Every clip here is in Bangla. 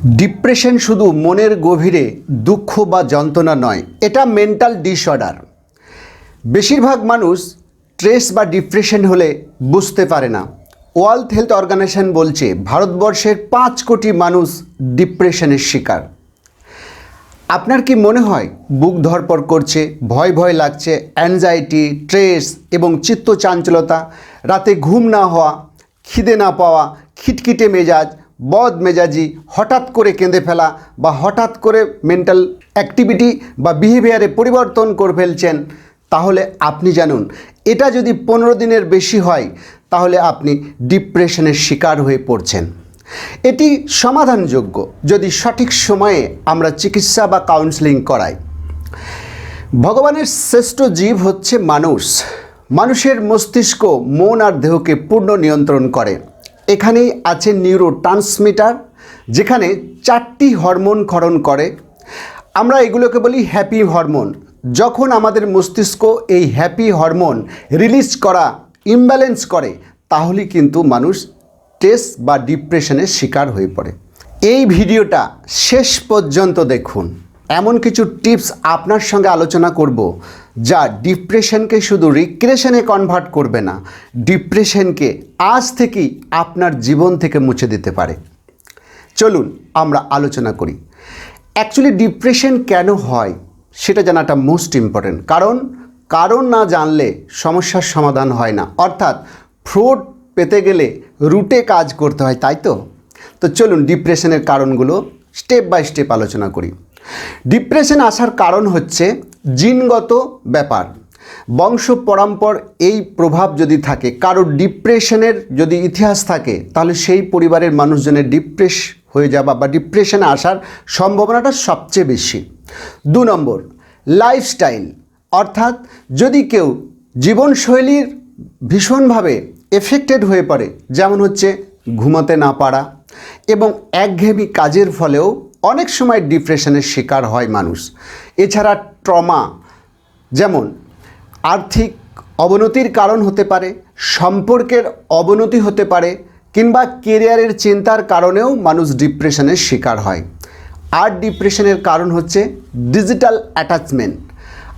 ডিপ্রেশন শুধু মনের গভীরে দুঃখ বা যন্ত্রণা নয়, এটা মেন্টাল ডিসঅর্ডার বেশিরভাগ মানুষ স্ট্রেস বা ডিপ্রেশন হলে বুঝতে পারে না। ওয়ার্ল্ড হেলথ অর্গানাইজেশন বলছে, ভারতবর্ষের পাঁচ কোটি মানুষ ডিপ্রেশনের শিকার। আপনার কি মনে হয়, বুক ধরপড় করছে, ভয় ভয় লাগছে অ্যাংজাইটি স্ট্রেস এবং চিত্ত চাঞ্চলতা রাতে ঘুম না হওয়া, খিদে না পাওয়া, খিটখিটে মেজাজ বদ মেজাজি হঠাৎ করে কেঁদে ফেলা বা হঠাৎ করে মেন্টাল অ্যাক্টিভিটি বা বিহেভিয়ারে পরিবর্তন করে ফেলছেন, তাহলে আপনি জানুন, এটা যদি পনেরো দিনের বেশি হয়, তাহলে আপনি ডিপ্রেশনের শিকার হয়ে পড়ছেন। এটি সমাধানযোগ্য যদি সঠিক সময়ে আমরা চিকিৎসা বা কাউন্সেলিং করাই। ভগবানের শ্রেষ্ঠ জীব হচ্ছে মানুষ। মানুষের মস্তিষ্ক মন আর দেহকে পূর্ণ নিয়ন্ত্রণ করে। এখানেই আছে নিউরো ট্রান্সমিটার যেখানে চারটি হরমোন ক্ষরণ করে। আমরা এগুলোকে বলি হ্যাপি হরমোন যখন আমাদের মস্তিষ্ক এই হ্যাপি হরমোন রিলিজ করা ইমব্যালেন্স করে তাহলে কিন্তু মানুষ স্ট্রেস বা ডিপ্রেশনের শিকার হয়ে পড়ে। এই ভিডিওটা শেষ পর্যন্ত দেখুন। এমন কিছু টিপস আপনার সঙ্গে আলোচনা করব যা ডিপ্রেশনকে শুধু রিক্রেশনে কনভার্ট করবে না, ডিপ্রেশনকে আজ থেকেই আপনার জীবন থেকে মুছে দিতে পারে। চলুন আমরা আলোচনা করি। অ্যাকচুয়ালি ডিপ্রেশন কেন হয় সেটা জানাটা মোস্ট ইম্পর্ট্যান্ট কারণ কারণ না জানলে সমস্যার সমাধান হয় না। অর্থাৎ ফ্রুট পেতে গেলে রুটে কাজ করতে হয়, তাই তো? তো চলুন ডিপ্রেশনের কারণগুলো স্টেপ বাই স্টেপ আলোচনা করি। ডিপ্রেশন আসার কারণ হচ্ছে জিনগত ব্যাপার। বংশ পরম্পর এই প্রভাব যদি থাকে, কারও ডিপ্রেশনের যদি ইতিহাস থাকে, তাহলে সেই পরিবারের মানুষজনের ডিপ্রেস হয়ে যাওয়া বা ডিপ্রেশনে আসার সম্ভাবনাটা সবচেয়ে বেশি। দু নম্বর লাইফস্টাইল অর্থাৎ যদি কেউ জীবনশৈলীর ভীষণভাবে এফেক্টেড হয়ে পড়ে, যেমন হচ্ছে ঘুমাতে না পারা এবং একঘেয়েমি কাজের ফলেও অনেক সময় ডিপ্রেশনের শিকার হয় মানুষ। এছাড়া ট্রমা, যেমন আর্থিক অবনতির কারণ হতে পারে, সম্পর্কের অবনতি হতে পারে, কিংবা কেরিয়ারের চিন্তার কারণেও মানুষ ডিপ্রেশনের শিকার হয়। আর ডিপ্রেশনের কারণ হচ্ছে ডিজিটাল অ্যাটাচমেন্ট।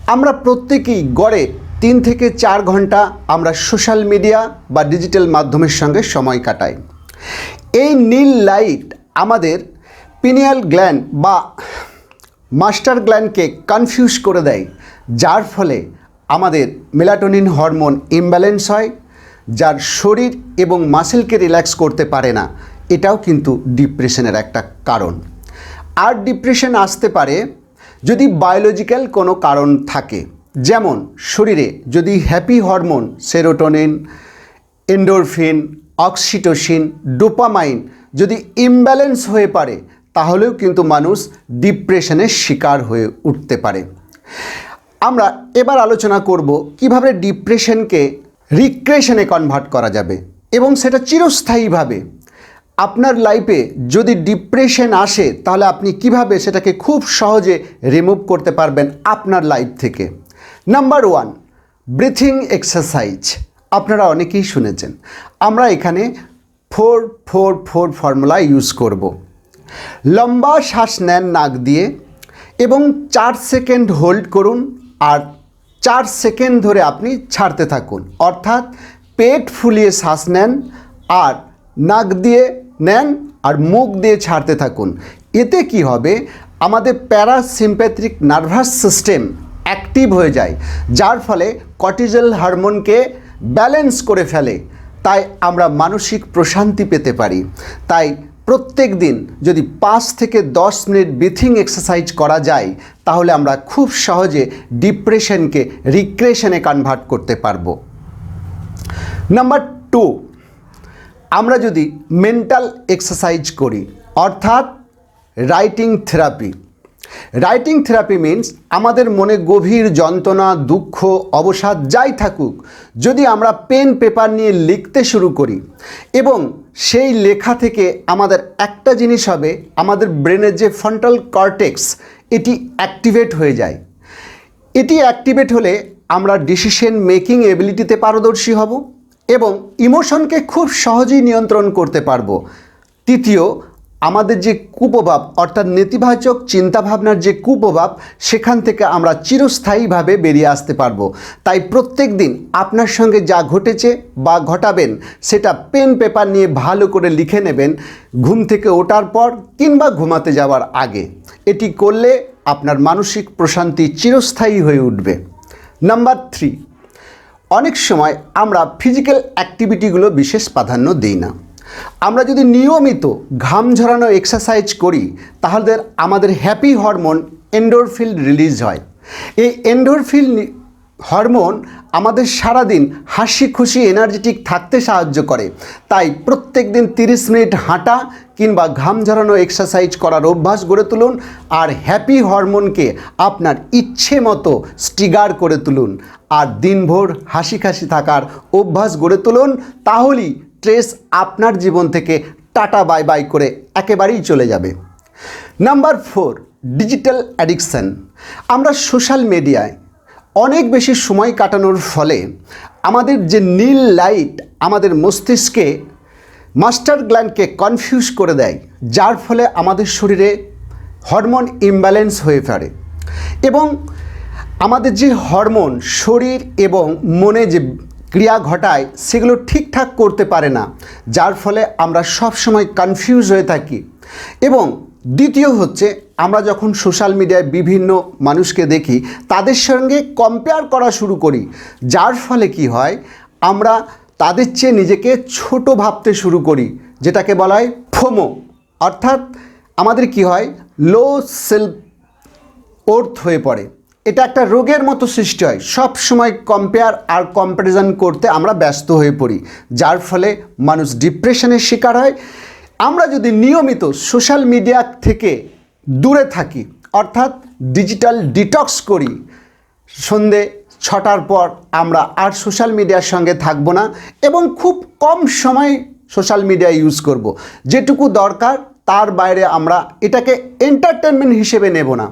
আমরা প্রত্যেকেই গড়ে তিন থেকে চার ঘণ্টা আমরা সোশ্যাল মিডিয়া বা ডিজিটাল মাধ্যমের সঙ্গে সময় কাটাই। এই নীল লাইট আমাদের পিনিয়াল গ্ল্যান্ড বা মাস্টার গ্ল্যান্ডকে কনফিউজ করে দেয়, যার ফলে আমাদের মেলাটোনিন হরমোন ইমব্যালেন্স হয়, যার শরীর এবং মাসেলকে রিল্যাক্স করতে পারে না। এটাও কিন্তু ডিপ্রেশনের একটা কারণ। আর ডিপ্রেশন আসতে পারে যদি বায়োলজিক্যাল কোনো কারণ থাকে, যেমন শরীরে যদি happy hormone, serotonin, endorphin, oxytocin, dopamine যদি ইমব্যালেন্স হয়ে পারে তাহলেও কিন্তু মানুষ ডিপ্রেশনের শিকার হয়ে উঠতে পারে। আমরা এবার আলোচনা করব কীভাবে ডিপ্রেশনকে রিক্রেশনে কনভার্ট করা যাবে এবং সেটা চিরস্থায়ীভাবে। আপনার লাইফে যদি ডিপ্রেশন আসে, তাহলে আপনি কীভাবে সেটাকে খুব সহজে রিমুভ করতে পারবেন আপনার লাইফ থেকে? Number one, breathing exercise. আপনারা অনেকেই শুনেছেন। আমরা এখানে four four four formula use করব। লম্বা শ্বাস নেন নাক দিয়ে এবং চার সেকেন্ড হোল্ড করুন আর চার সেকেন্ড ধরে আপনি ছাড়তে থাকুন। অর্থাৎ পেট ফুলিয়ে শ্বাস নেন আর নাক দিয়ে নেন আর মুখ দিয়ে ছাড়তে থাকুন। এতে কি হবে? আমাদের প্যারাসিম্প্যাথিক নার্ভাস সিস্টেম অ্যাক্টিভ হয়ে যায়, যার ফলে কর্টিজল হরমোনকে ব্যালেন্স করে ফেলে। তাই আমরা মানসিক প্রশান্তি পেতে পারি। তাই প্রত্যেক দিন যদি পাঁচ থেকে দশ মিনিট ব্রিথিং এক্সারসাইজ করা যায়, তাহলে আমরা খুব সহজে ডিপ্রেশনকে, রিক্রেশনে কনভার্ট করতে পারব। নাম্বার টু, আমরা যদি মেন্টাল এক্সারসাইজ করি, অর্থাৎ writing therapy writing therapy means আমাদের মনে গভীর যন্ত্রণা, দুঃখ, অবসাদ যাই থাকুক, যদি আমরা পেন পেপার নিয়ে লিখতে শুরু করি এবং সেই লেখা থেকে আমাদের একটা জিনিস হবে, আমাদের ব্রেনের যে ফ্রন্টাল কর্টেক্স এটি অ্যাক্টিভেট হয়ে যায়। এটি অ্যাক্টিভেট হলে আমরা ডিসিশন মেকিং এবিলিটিতে পারদর্শী হব এবং ইমোশনকে খুব সহজেই নিয়ন্ত্রণ করতে পারব। তৃতীয় আমাদের যে কুপ্রভাব, অর্থাৎ নেতিবাচক চিন্তাভাবনার যে কুপ্রভাব, সেখান থেকে আমরা চিরস্থায়ীভাবে বেরিয়ে আসতে পারব। তাই প্রত্যেক দিন আপনার সঙ্গে যা ঘটেছে বা ঘটাবেন, সেটা পেন পেপার নিয়ে ভালো করে লিখে নেবেন, ঘুম থেকে ওঠার পর কিংবা ঘুমাতে যাওয়ার আগে। এটি করলে আপনার মানসিক প্রশান্তি চিরস্থায়ী হয়ে উঠবে। নাম্বার থ্রি, অনেক সময় আমরা ফিজিক্যাল অ্যাক্টিভিটিগুলো বিশেষ প্রাধান্য দিই না। আমরা যদি নিয়মিত ঘাম ঝরানো এক্সারসাইজ করি, তাহলে আমাদের হ্যাপি হরমোন এন্ডোরফিল রিলিজ হয়। এই এন্ডোরফিল হরমোন আমাদের সারাদিন হাসি খুশি এনার্জেটিক থাকতে সাহায্য করে। তাই প্রত্যেক দিন তিরিশ মিনিট হাঁটা কিংবা ঘাম ঝরানো এক্সারসাইজ করার অভ্যাস গড়ে তুলুন আর হ্যাপি হরমোনকে আপনার ইচ্ছে মতো স্টিগার করে তুলুন। আর দিনভর হাসি খাসি থাকার অভ্যাস গড়ে তুলুন, তাহলেই স্ট্রেস আপনার জীবন থেকে টাটা বাই বাই করে একেবারেই চলে যাবে। নাম্বার ফোর ডিজিটাল অ্যাডিকশান আমরা সোশ্যাল মিডিয়ায় অনেক বেশি সময় কাটানোর ফলে আমাদের যে নীল লাইট আমাদের মস্তিষ্কে মাস্টার গ্ল্যান্ডকে কনফিউজ করে দেয়, যার ফলে আমাদের শরীরে হরমোন ইমব্যালেন্স হয়ে পড়ে এবং আমাদের যে হরমোন শরীর এবং মনে যে ক্রিয়া ঘটায়, সেগুলো ঠিকঠাক করতে পারে না, যার ফলে আমরা সব সময় কনফিউজ হয়ে থাকি। এবং দ্বিতীয় হচ্ছে, আমরা যখন সোশ্যাল মিডিয়ায় বিভিন্ন মানুষকে দেখি, তাদের সঙ্গে কম্পেয়ার করা শুরু করি, যার ফলে কি হয়, আমরা তাদের চেয়ে নিজেকে ছোট ভাবতে শুরু করি, যেটাকে বলা হয় ফোমো। অর্থাৎ আমাদের কি হয় লো সেলফ ওর্থ হয়ে পড়ে। এটা একটা রোগের মতো সৃষ্টি হয়। সব সময় কম্পেয়ার আর কম্প্যারিজন করতে আমরা ব্যস্ত হয়ে পড়ি। যার ফলে মানুষ ডিপ্রেশনের শিকার হয়। আমরা যদি নিয়মিত সোশ্যাল মিডিয়া থেকে দূরে থাকি, অর্থাৎ ডিজিটাল ডিটক্স করি, সন্ধে ছটার পর আমরা আর সোশ্যাল মিডিয়ার সঙ্গে থাকব না এবং খুব কম সময় সোশ্যাল মিডিয়া ইউজ করব। যেটুকু দরকার তার বাইরে আমরা এটাকে এন্টারটেনমেন্ট হিসেবে নেব না।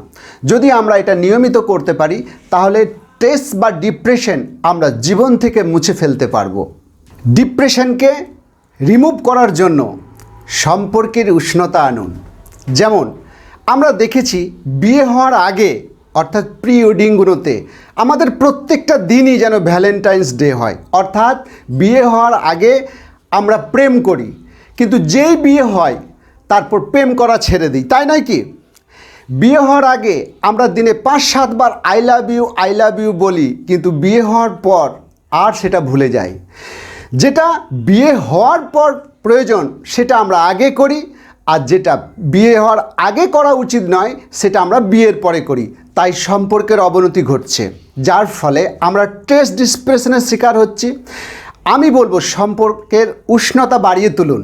যদি আমরা এটা নিয়মিত করতে পারি, তাহলে স্ট্রেস বা ডিপ্রেশন আমরা জীবন থেকে মুছে ফেলতে পারব। ডিপ্রেশনকে রিমুভ করার জন্য সম্পর্কের উষ্ণতা আনুন। যেমন, আমরা দেখেছি বিয়ে হওয়ার আগে, অর্থাৎ প্রি ওয়েডিংগুলোতে আমাদের প্রত্যেকটা দিনই যেন ভ্যালেন্টাইন্স ডে হয়। অর্থাৎ বিয়ে হওয়ার আগে আমরা প্রেম করি। কিন্তু যেই বিয়ে হয় তারপর প্রেম করা ছেড়ে দিই, তাই নয় কি? বিয়ে হওয়ার আগে আমরা দিনে পাঁচ সাতবার I love you I love you বলি, কিন্তু বিয়ে হওয়ার পর আর সেটা ভুলে যাই। যেটা বিয়ে হওয়ার পর প্রয়োজন, সেটা আমরা আগে করি, আর যেটা বিয়ে হওয়ার আগে করা উচিত নয়, সেটা আমরা বিয়ের পরে করি। তাই সম্পর্কের অবনতি ঘটছে, যার ফলে আমরা স্ট্রেস ডিসপ্রেশনের শিকার হচ্ছি। আমি বলব, সম্পর্কের উষ্ণতা বাড়িয়ে তুলুন।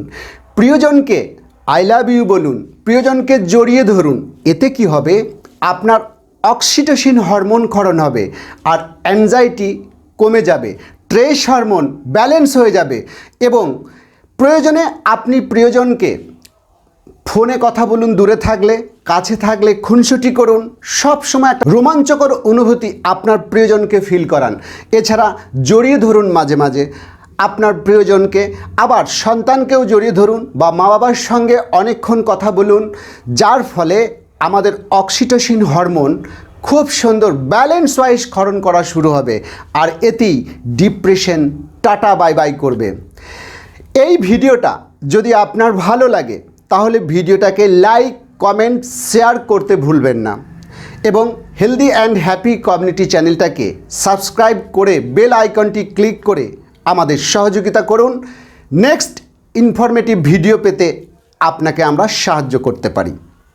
প্রিয়জনকে আই লাভ ইউ বলুন। প্রিয়জনকে জড়িয়ে ধরুন। এতে কি হবে? আপনার অক্সিটোসিন হরমোন ক্ষরণ হবে আর অ্যাংজাইটি কমে যাবে। ট্রেস হরমোন ব্যালেন্স হয়ে যাবে। এবং প্রয়োজনে আপনি প্রিয়জনকে ফোনে কথা বলুন, দূরে থাকলে, কাছে থাকলে, খুনসুটি করুন। সব সময় একটা রোমাঞ্চকর অনুভূতি আপনার প্রিয়জনকে ফিল করান। এছাড়া জড়িয়ে ধরুন মাঝে মাঝে। আপনার প্রিয়জনকে, আবার সন্তানকেও জড়িয়ে ধরুন বা মা বাবার সঙ্গে অনেকক্ষণ কথা বলুন, যার ফলে আমাদের অক্সিটোসিন হরমোন খুব সুন্দর ব্যালেন্স ওয়াইজ ক্ষরণ করা শুরু হবে আর এতেই ডিপ্রেশন টাটা বাই বাই করবে। এই ভিডিওটা যদি আপনার ভালো লাগে, তাহলে ভিডিওটাকে লাইক কমেন্ট শেয়ার করতে ভুলবেন না এবং হেলদি অ্যান্ড হ্যাপি কমিউনিটি চ্যানেলটাকে সাবস্ক্রাইব করে বেল আইকনটি ক্লিক করে আমাদের সহযোগিতা করুন। নেক্সট ইনফরমেটিভ ভিডিও পেতে আপনাকে আমরা সাহায্য করতে পারি।